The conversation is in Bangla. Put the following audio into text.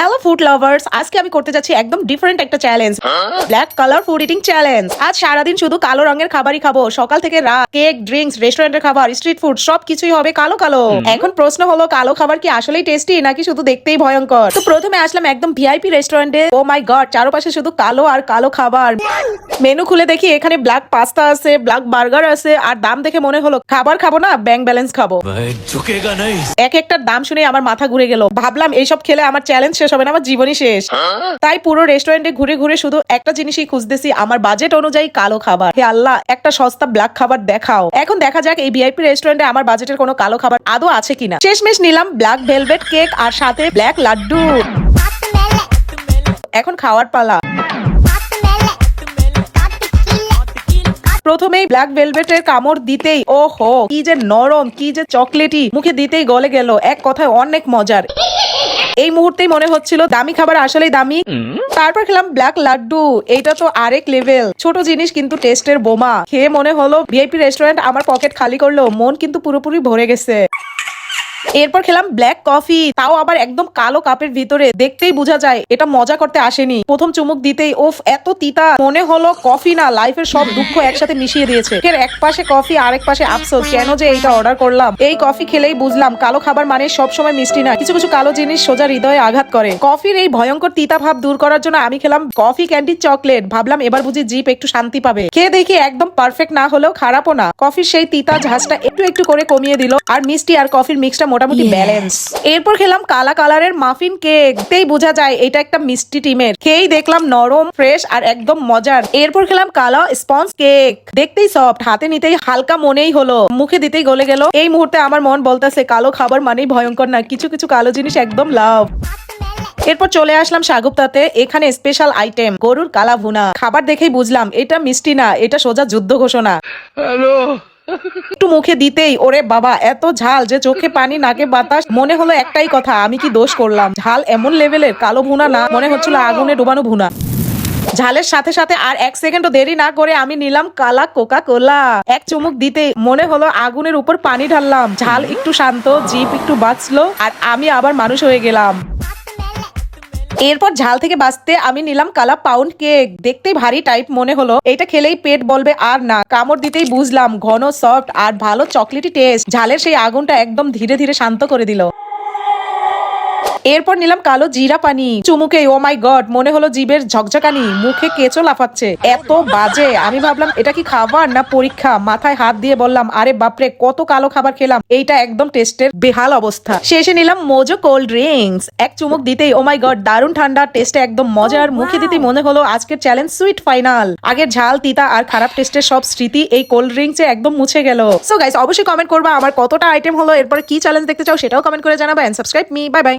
হ্যালো ফুড লাভার্স আজকে আমি করতে যাচ্ছি একদম ডিফারেন্ট একটা challenge black colour food eating challenge আজ সারাদিন শুধু কালো রঙের খাবারই খাব। সকাল থেকে রাত কেক ড্রিঙ্কস রেস্টুরেন্টের খাবার স্ট্রিট ফুড সব কিছুই হবে কালো কালো। এখন প্রশ্ন হলো কালো খাবার কি আসলেই টেস্টি নাকি শুধু দেখতেই ভয়ঙ্কর? তো প্রথমে আসলাম একদম ভিআইপি রেস্টুরেন্টে ও মাই গড চারপাশে শুধু কালো আর কালো খাবার। মেনু খুলে দেখি এখানে ব্ল্যাক পাস্তা আছে ব্ল্যাক বার্গার আছে আর দাম দেখে মনে হলো খাবার খাব না ব্যাংক ব্যালেন্স খাব। এক একটার দাম শুনে আমার মাথা ঘুরে গেল। ভাবলাম এইসব খেলে আমার চ্যালেঞ্জ শেষ হবে না আমার জীবনই শেষ। তাই পুরো রেস্টুরেন্টে ঘুরে ঘুরে শুধু একটা জিনিসই খুঁজতেছি আমার বাজেট অনুযায়ী কালো খাবার। হে আল্লাহ একটা সস্তা ব্ল্যাক খাবার দেখাও। এখন দেখা যাক এই ভিআইপি রেস্টুরেন্টে আমার বাজেটের কোনো কালো খাবার আদৌ আছে কিনা। শেষমেশ নিলাম ব্ল্যাক ভেলভেট কেক আর সাথে ব্ল্যাক লাড্ডু। এখন খাওয়ার পালা। প্রথমেই ব্ল্যাক ভেলভেটের কামড় দিতেই ও হো কি যে নরম কি যে চকলেটি মুখে দিতেই গলে গেল। এক কথায় অনেক মজার। এই মুহূর্তেই মনে হচ্ছিল দামি খাবার আসলেই দামি। তারপর খেলাম ব্ল্যাক লাড্ডু। এইটা তো আরেক লেভেল ছোট জিনিস কিন্তু টেস্টের বোমা। খেয়ে মনে হলো ভিআইপি রেস্টুরেন্ট আমার পকেট খালি করল। মন কিন্তু পুরোপুরি ভরে গেছে। এরপর খেলাম ব্ল্যাক কফি তাও আবার একদম কালো কাপের ভিতরে। দেখতেই বোঝা যায়, এটা মজা করতে আসেনি। প্রথম চুমুক দিতেই, ওফ, এত তিতা। মনে হলো কফি না লাইফের সব দুঃখ একসাথে মিশিয়ে দিয়েছে। এর এক পাশে কফি আরেক পাশে আফসোস। কেন যে এইটা অর্ডার করলাম? এই কফি খেলেই বুঝলাম, কালো খাবার মানে সব সময় মিষ্টি না। কিছু কিছু কালো জিনিস সোজা হৃদয়ে আঘাত করে। কফির এই ভয়ঙ্কর তিতা ভাব দূর করার জন্য আমি খেলাম কফি ক্যান্ডি চকলেট ভাবলাম এবার বুঝি জিপ একটু শান্তি পাবে। খেয়ে দেখি একদম পারফেক্ট না হলেও খারাপও না। কফির সেই তিতা ঝাঁজটা একটু একটু করে কমিয়ে দিল। আর মিষ্টি আর কফির মিক্সটা মোটামুটি ব্যালেন্স এরপর খেলাম কালা কালারের মাফিন কেক তেই বোঝা যায় এটা একটা মিষ্টি টিমের। খেয়েই দেখলাম নরম ফ্রেশ আর একদম মজার। এরপর খেলাম কালা স্পঞ্জ কেক দেখতেই সফট হাতে নিতেই হালকা মনেই হলো। মুখে দিতেই গলে গেল। এই মুহূর্তে আমার মন বলতেছে কালো খাবার মানেই ভয়ঙ্কর না কিছু কিছু কালো জিনিস একদম লাভ এরপর চলে আসলাম সাগুপ্তাতে এখানে স্পেশাল আইটেম গরুর কালা ভুনা খাবার দেখেই বুঝলাম এটা মিষ্টি না এটা সোজা যুদ্ধ ঘোষণা। একটু মুখে দিতেই, ওরে বাবা, এত ঝাল যে চোখে পানি, নাকে বাতাস। মনে হলো একটাই কথা, আমি কি দোষ করলাম? ঝাল এমন লেভেলের, কালো ভুনা না, মনে হচ্ছিল আগুনে ডুবানো ভুনা। ঝালের সাথে সাথে আর এক সেকেন্ডও দেরি না করে আমি নিলাম কালা কোকা কোলা এক চুমুক দিতে মনে হলো আগুনের উপর পানি ঢাললাম। ঝাল একটু শান্ত জিপ একটু বাঁচলো, আর আমি আবার মানুষ হয়ে গেলাম। এরপর ঝাল থেকে বাঁচতে আমি নিলাম কালা পাউন্ড কেক দেখতেই ভারী টাইপ মনে হলো। এটা খেলেই পেট বলবে আর না। কামড় দিতেই বুঝলাম, ঘন সফট আর ভালো চকলেটি টেস্ট ঝালের সেই আগুনটা একদম ধীরে ধীরে শান্ত করে দিল। এরপর নিলাম কালো জিরা পানি। চুমুকে ও মাই গড মনে হলো জিবের ঝকঝকানি। মুখে কেঁচো লাফাচ্ছে। এত বাজে। আমি ভাবলাম এটা কি খাবার না পরীক্ষা? মাথায় হাত দিয়ে বললাম আরে বাপরে কত কালো খাবার খেলাম। এইটা একদম টেস্টের বেহাল অবস্থা। শেষে নিলাম মোজো কোল্ড ড্রিঙ্কস। এক চুমুক দিতেই ও মাই গড দারুণ ঠান্ডা টেস্টে একদম মজার। মুখে দিতেই মনে হলো আজকের চ্যালেঞ্জ সুইট ফাইনাল। আগের ঝাল তিতা আর খারাপ টেস্টের সব স্মৃতি এই কোল্ড ড্রিঙ্কসে একদম মুছে গেল। সো গাইস অবশ্যই কমেন্ট করবা আমার কতটা আইটেম হলো এরপর কি চ্যালেঞ্জ দেখতে চাও সেটাও কমেন্ট করে জানাবেন সাবস্ক্রাইব মি বাই বাই